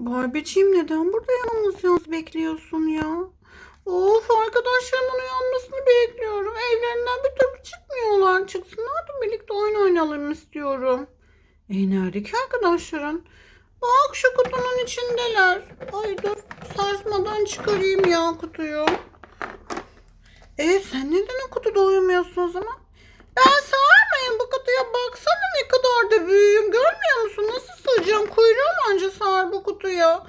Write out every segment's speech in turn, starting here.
Barbie'ciğim neden burada yalnız yalnız bekliyorsun ya? Of arkadaşlarımın uyanmasını bekliyorum. Evlerinden bir türlü çıkmıyorlar. Çıksınlar da birlikte oyun oynayalım istiyorum. E nerede arkadaşların? Bak şu kutunun içindeler. Ay dur sarsmadan çıkarayım ya kutuyu. E sen neden o kutuda uyumuyorsun o zaman? Ben sığarmayayım bu kutuya baksana ne kadar da büyüğüm. Görmüyor musun? Nasıl sığacağım? Kuyruğum anca sığar bu kutuya.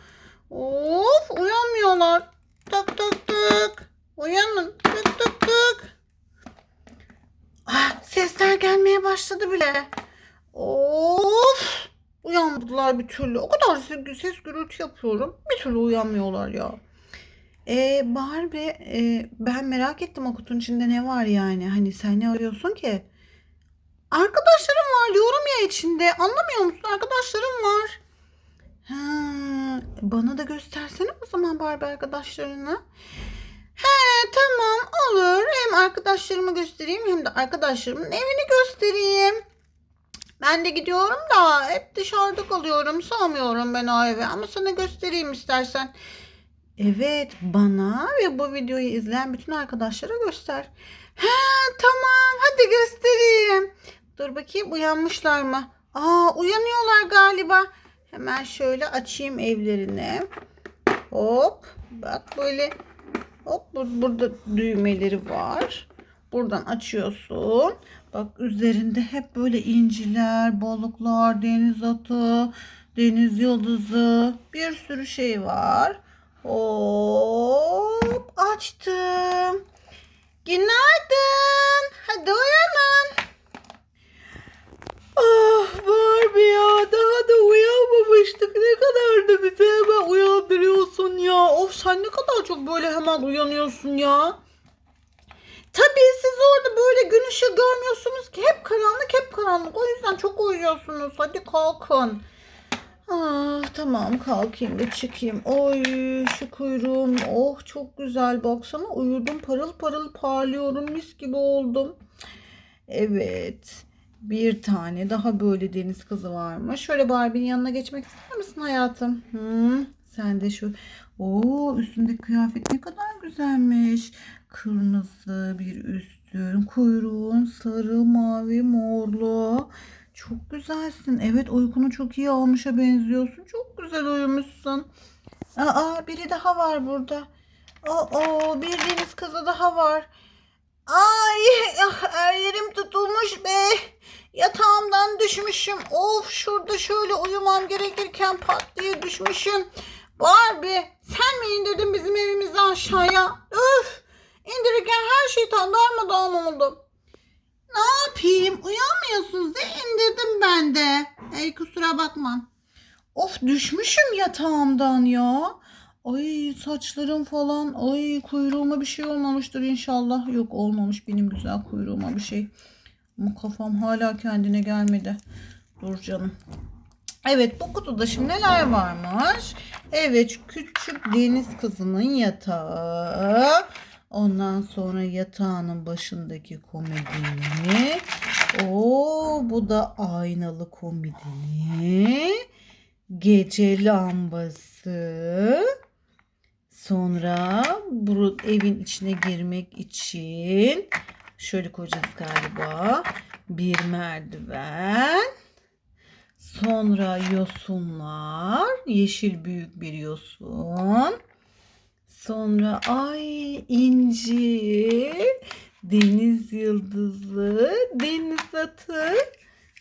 Of uyanmıyorlar. Tak tak tak. Uyanın. Tık tık tık. Ah, sesler gelmeye başladı bile. Of. Uyanmadılar bir türlü. O kadar ses, ses gürültü yapıyorum. Bir türlü uyanmıyorlar ya. Ee, Barbie, e, ben merak ettim o kutunun içinde ne var yani. Hani sen ne arıyorsun ki? Arkadaşlarım var diyorum ya içinde. Anlamıyor musun? Arkadaşlarım var. Ha, bana da göstersene o zaman Barbie arkadaşlarını. He tamam olur. Hem arkadaşlarımı göstereyim hem de arkadaşlarımın evini göstereyim. Ben de gidiyorum da hep dışarıda kalıyorum. Sığamıyorum ben o eve ama sana göstereyim istersen. Evet bana ve bu videoyu izleyen bütün arkadaşlara göster. He tamam hadi göstereyim. Dur bakayım uyanmışlar mı? Aa uyanıyorlar galiba. Hemen şöyle açayım evlerini. Hop bak böyle hop bur- burada düğmeleri var. Buradan açıyorsun. Bak üzerinde hep böyle inciler, balıklar, deniz atı, deniz yıldızı bir sürü şey var. Hop açtım. Günaydın. Hadi uyanın. Ah Barbie ya daha da uyanmamıştık. Ne kadar da bizi hemen uyandırıyorsun ya. Of sen ne kadar çok böyle hemen uyanıyorsun ya. Tabii siz orada böyle gün ışığı görmüyorsunuz ki. Hep karanlık hep karanlık. O yüzden çok uyuyorsunuz. Hadi kalkın. Ah tamam kalkayım da çıkayım. Oy şu kuyruğum. Oh çok güzel baksana. Uyudum parıl parıl parlıyorum. Mis gibi oldum. Evet. Bir tane daha böyle deniz kızı varmış. Şöyle Barbie'nin yanına geçmek ister misin hayatım? Hı, sen de şu. Oo üstündeki kıyafet ne kadar güzelmiş. Kırmızı bir üstün. Kuyruğun sarı, mavi, morlu. Çok güzelsin. Evet uykunu çok iyi almışa benziyorsun. Çok güzel uyumuşsun. Aa biri daha var burada. Aa bir deniz kızı daha var. Ay ah, her yerim tutulmuş be. Yatağımdan düşmüşüm. Of şurada şöyle uyumam gerekirken pat diye düşmüşüm. Barbie sen mi indirdin bizim evimizi aşağıya? Öf indirirken her şey tam darmadağın oldu. Ne yapayım uyanmıyorsunuz diye indirdim ben de. Ey kusura bakma. Of düşmüşüm yatağımdan ya. Ay saçlarım falan. Ay kuyruğuma bir şey olmamıştır inşallah. Yok olmamış benim güzel kuyruğuma bir şey. Ama kafam hala kendine gelmedi. Dur canım. Evet bu kutuda şimdi neler varmış? Evet küçük deniz kızının yatağı. Ondan sonra yatağının başındaki komodini. Oo bu da aynalı komodini. Gece lambası. Sonra bu evin içine girmek için şöyle koyacağız galiba. Bir merdiven. Sonra yosunlar. Yeşil büyük bir yosun. Sonra ay inci. Deniz yıldızı. Deniz atı.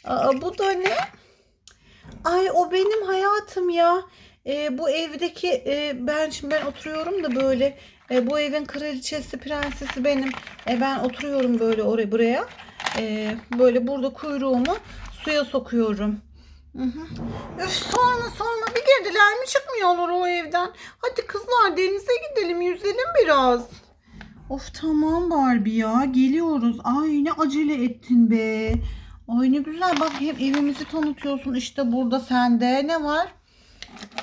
Aa, bu da ne? Ay o benim hayatım ya. Ee, bu evdeki e, ben şimdi ben oturuyorum da böyle e, bu evin kraliçesi prensesi benim. E, ben oturuyorum böyle oraya buraya. E, böyle burada kuyruğumu suya sokuyorum. Hı hı. Öf sorma sorma bir girdiler mi çıkmıyorlar o evden. Hadi kızlar denize gidelim yüzelim biraz. Of tamam Barbie ya geliyoruz. Ay ne acele ettin be. Ay ne güzel bak hep evimizi tanıtıyorsun işte burada sende ne var?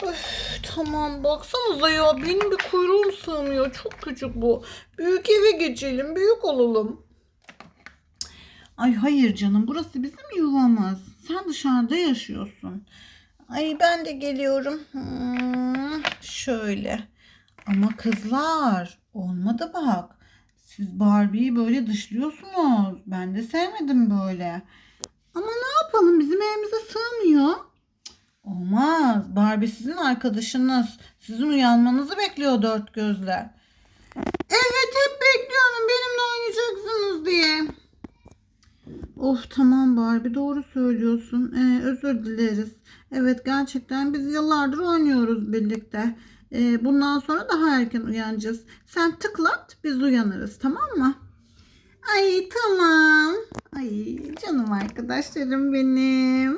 Öf, tamam baksanıza ya benim bir kuyruğum sığmıyor çok küçük bu. Büyük eve geçelim büyük olalım. Ay hayır canım burası bizim yuvamız. Sen dışarıda yaşıyorsun. Ay ben de geliyorum. Hmm. şöyle. Ama kızlar olmadı bak. Siz Barbie'yi böyle dışlıyorsunuz. Ben de sevmedim böyle. Ama ne yapalım bizim evimize sığmıyor. Olmaz. Barbie sizin arkadaşınız. Sizin uyanmanızı bekliyor dört gözle. Evet hep bekliyorum benimle oynayacaksınız diye. Of tamam Barbie doğru söylüyorsun. Ee, özür dileriz. Evet gerçekten biz yıllardır oynuyoruz birlikte. Ee, bundan sonra daha erken uyanacağız. Sen tıklat biz uyanırız tamam mı? Ay tamam. Ay canım arkadaşlarım benim.